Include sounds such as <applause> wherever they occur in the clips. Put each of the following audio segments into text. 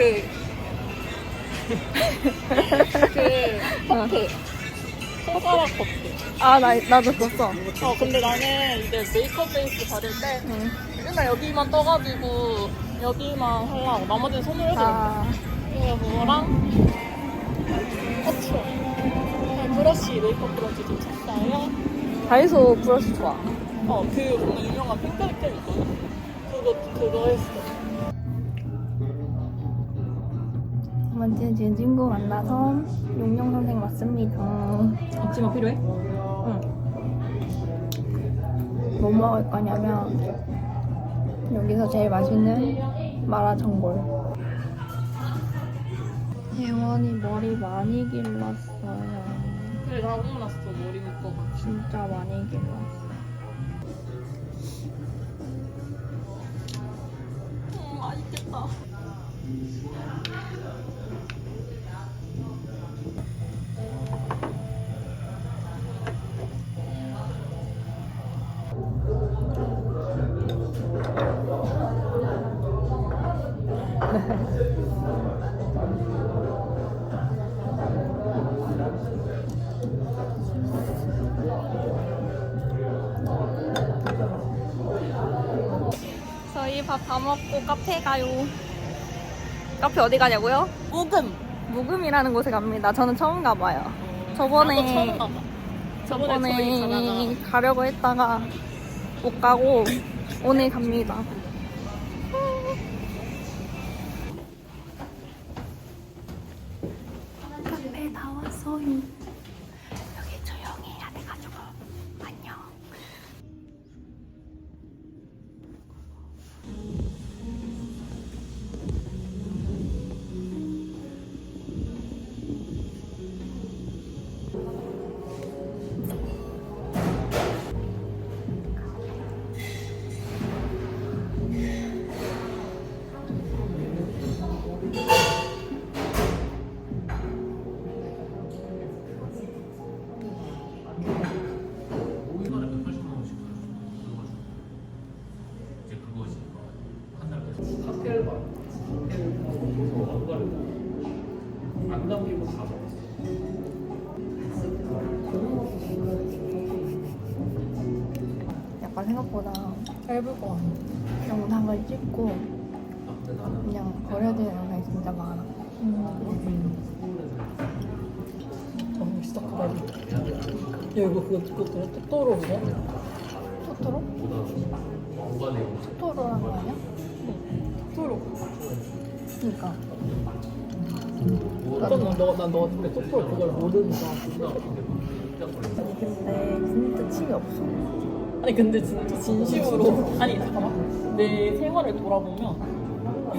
그. 그, 커트. 손가락 커트. 아, 나, 나도 줬어. 어, 근데 나는 이제 메이크업 베이스 바를 때, 응. 맨날 여기만 떠가지고, 여기만 하려고. 나머지는 손으로 돼. 아, 그래서 그거랑, 커트. 그냥 브러쉬, 메이크업 브러쉬 좀 쳤어요. 다이소 브러쉬 좋아. 어, 그 정말 유명한 핑크리캠 있거든? 그거, 그거 했어. 먼저 제 친구 만나서 용용 선생 맞습니다. 앞치마 필요해? 응. 뭐 먹을 거냐면 여기서 제일 맛있는 마라전골. 예원이 머리 많이 길렀어요. 그래, 나 혼났어, 머리 묶어가. 진짜 많이 길렀어. 저희 밥 다 먹고 카페 가요. 카페 어디 가냐고요? 묵음. 묵음이라는 곳에 갑니다. 저는 처음 가봐요. 저번에 처음 가봐. 저번에 저번에 가려고 했다가 못 가고 오늘 갑니다. 다 왔어요. 생각보다 짧을 것 같아. 찍고 아, 근데 나는 그냥 버려야 될 영상이 진짜 많아. 어, 진짜 크다. 야, 이거 그거, 그거? 토토로 그래? 토토로? 토토로라는 거 아니야? 토토로. 그니까. 어떤 넌 너, 난 너가 근데 토토로 그걸 모르니까. 근데 진짜 침이 없어. 아니, 근데 진짜 진심으로. 아니, 잠깐만. 내 생활을 돌아보면.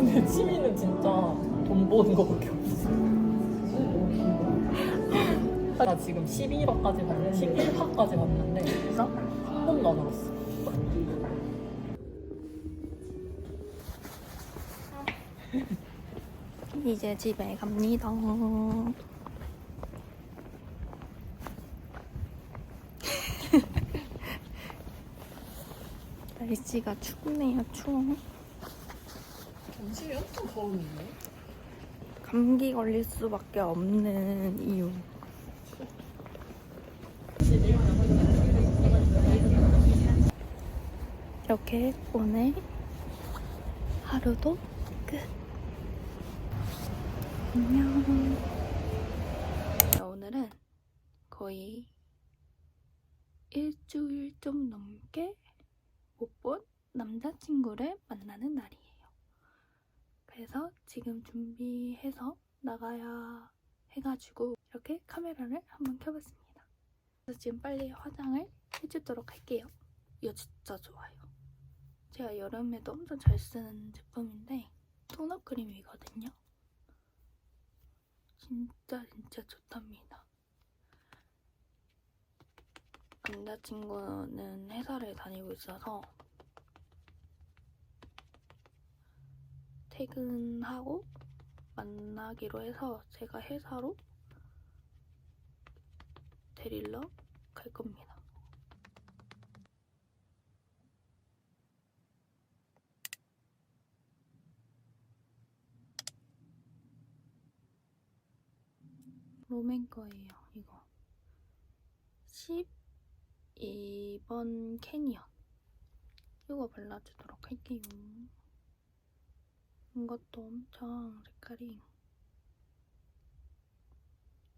내 취미는 진짜 돈 버는 거밖에 없어. 나 지금 12화까지 갔는데, 11화까지 갔는데, 진짜? 한 번도 안 울었어. 이제 집에 갑니다. 날씨가 춥네요, 추워. 잠시 엄청 더운데? 감기 걸릴 수밖에 없는 이유. 이렇게 오늘 하루도 끝. 안녕. 오늘은 거의 일주일 좀 넘게 못 본 남자친구를 만나는 날이에요. 그래서 지금 준비해서 나가야 해가지고 이렇게 카메라를 한번 켜봤습니다. 그래서 지금 빨리 화장을 해주도록 할게요. 이거 진짜 좋아요. 제가 여름에도 엄청 잘 쓰는 제품인데 톤업 크림이거든요. 진짜 진짜 좋답니다. 남자친구는 회사를 다니고 있어서 퇴근하고 만나기로 해서 제가 회사로 데리러 갈 겁니다. 롬앤 거예요, 이거. 12번 캐니언. 이거 발라주도록 할게요. 이것도 엄청 색깔이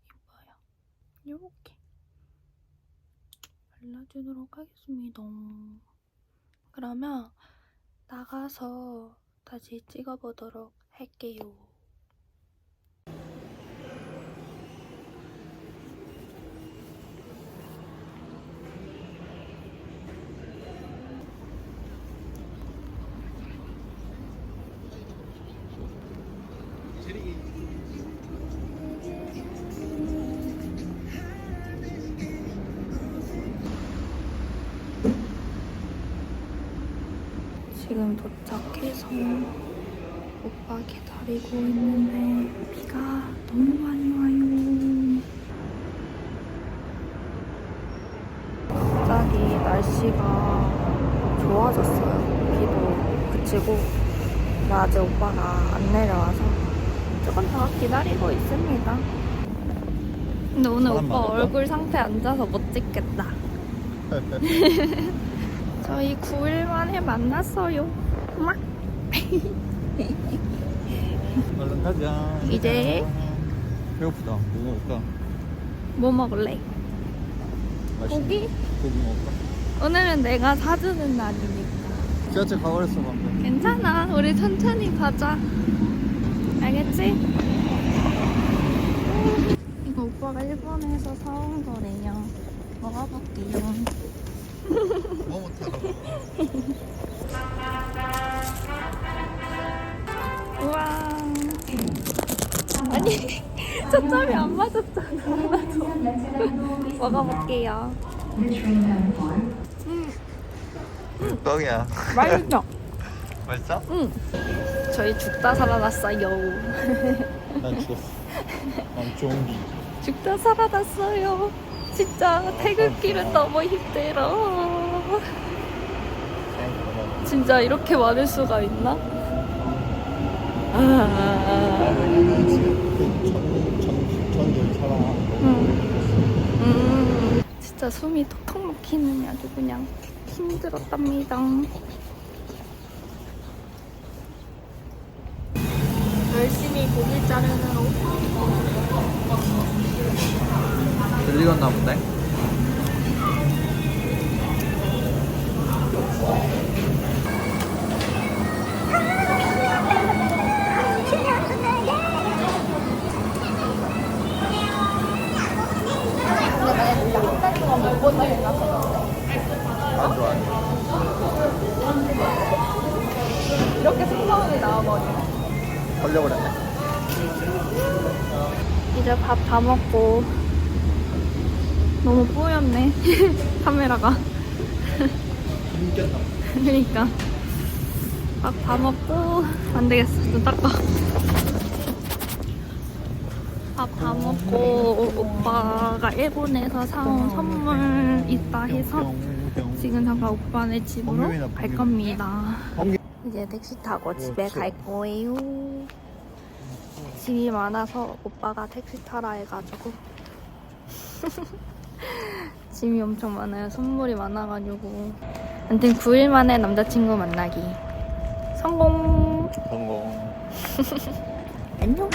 예뻐요. 요렇게 발라주도록 하겠습니다. 그러면 나가서 다시 찍어보도록 할게요. 지금 도착해서 오빠 기다리고 있는데 비가 너무 많이 와요. 갑자기 날씨가 좋아졌어요. 비도 그치고 아직 오빠가 안 내려와서 조금 더 기다리고 있습니다. 근데 오늘 오빠? 얼굴 상태 안 좋아서 못 찍겠다. <laughs> 저희 9일 만에 만났어요. 막 얼른 가자. 이제. 배고프다. 뭐 먹을까? 뭐 먹을래? 고기? 고기 먹을까? 오늘은 내가 사주는 날이니까. 지하철 가버렸어 방금. 괜찮아. 우리 천천히 가자. 알겠지? 이거 오빠가 일본에서 사온 거래요. 먹어볼게요. 뭐 못하고. 우와. 아니, <laughs> 초점이 안 맞았잖아. 나도. 먹어볼게요. 뻥이야. 맛있어. <laughs> 맛있어? 응. 저희 죽다 살아났어요. 난 죽었어. 난 좀비. 죽다 살아났어요. 진짜 태극기는 너무 힘들어. 진짜 이렇게 많을 수가 있나? 아. 음, 음, 진짜 숨이 톡톡 막히는 아주 그냥 힘들었답니다. 열심히 고기 자르느라 들 익었나 본데? 안 좋아. 안 좋아. 이렇게 생선이 나와버려. 걸려버렸네. 이제 밥 다 먹고 너무 뽀얗네 <laughs> 카메라가? 그러니까. 밥다 먹고 안 되겠어. 눈 닦아. 밥다 먹고 오빠가 일본에서 사온 선물 있다 해서 지금 잠깐 오빠네 집으로 갈 겁니다. 이제 택시 타고 집에 갈 거예요. 짐이 많아서 오빠가 택시 타라 해가지고 <laughs> <laughs> 짐이 엄청 많아요. 선물이 많아가지고 아무튼 9일 만에 남자친구 만나기 성공 성공. <laughs> 안녕